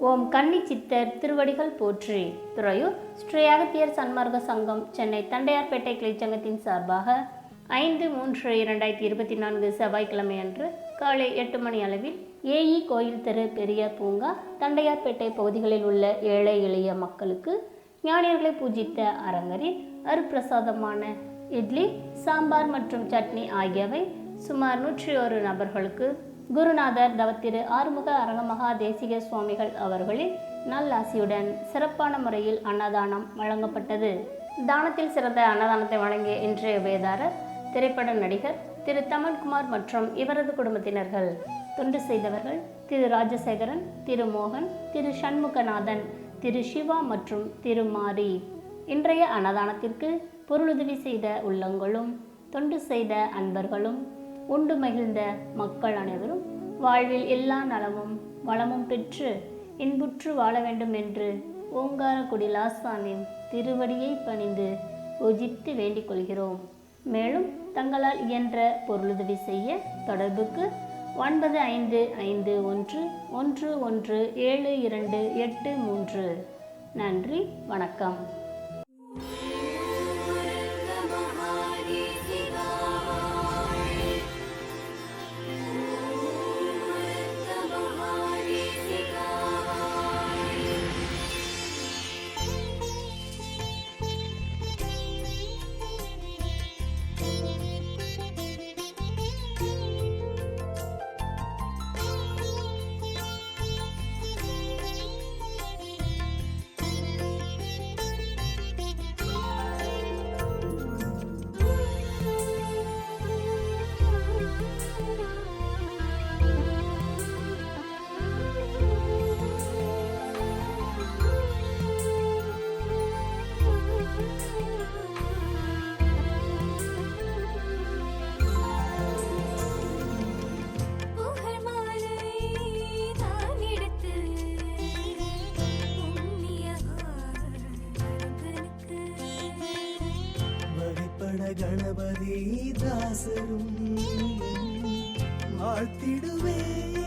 ஓம் கன்னி சித்தர் திருவடிகள் போற்றி. துறையூர் ஸ்ரீ அகத்தியர் சன்மார்க்க சங்கம் சென்னை தண்டையார்பேட்டை கிளைச்சங்கத்தின் சார்பாக ஐந்து மூன்று இரண்டாயிரத்தி இருபத்தி நான்கு செவ்வாய்க்கிழமை அன்று காலை எட்டு மணி அளவில் ஏஇ கோயில் தெரு பெரிய பூங்கா தண்டையார்பேட்டை பகுதிகளில் உள்ள ஏழை எளிய மக்களுக்கு ஞானியர்களை பூஜித்த அரங்கரில் அருப்பிரசாதமான இட்லி சாம்பார் மற்றும் சட்னி ஆகியவை சுமார் நூற்றி ஒரு நபர்களுக்கு குருநாதர் தவத்திரு ஆறுமுக அரங்கமகா தேசிக சுவாமிகள் அவர்களின் நல்லாசியுடன் சிறப்பான முறையில் அன்னதானம் வழங்கப்பட்டது. தானத்தில் சிறந்த அன்னதானத்தை வழங்கிய இன்றைய வேதாரர் திரைப்பட நடிகர் திரு தமன்குமார் மற்றும் இவரது குடும்பத்தினர்கள் தொண்டு செய்தவர்கள் திரு ராஜசேகரன் திரு மோகன் திரு சண்முகநாதன் திரு சிவா மற்றும் திரு மாரி. இன்றைய அன்னதானத்திற்கு பொருளுதவி செய்த உள்ளங்களும் தொண்டு செய்த அன்பர்களும் உண்டு மகிழ்ந்த மக்கள் அனைவரும் வாழ்வில் எல்லா நலமும் வளமும் பெற்று இன்புற்று வாழ வேண்டும் என்று ஓங்காரக்குடி லாசானின் திருவடியை பணிந்து பூஜித்து வேண்டிக் கொள்கிறோம். மேலும் தங்களால் இயன்ற பொருளுதவி செய்ய தொடர்புக்கு ஒன்பது ஐந்து ஐந்து ஒன்று ஒன்று ஒன்று ஏழு இரண்டு எட்டு மூன்று. நன்றி வணக்கம். கணபதி தாசரும் வாழ்த்திடுவேன்.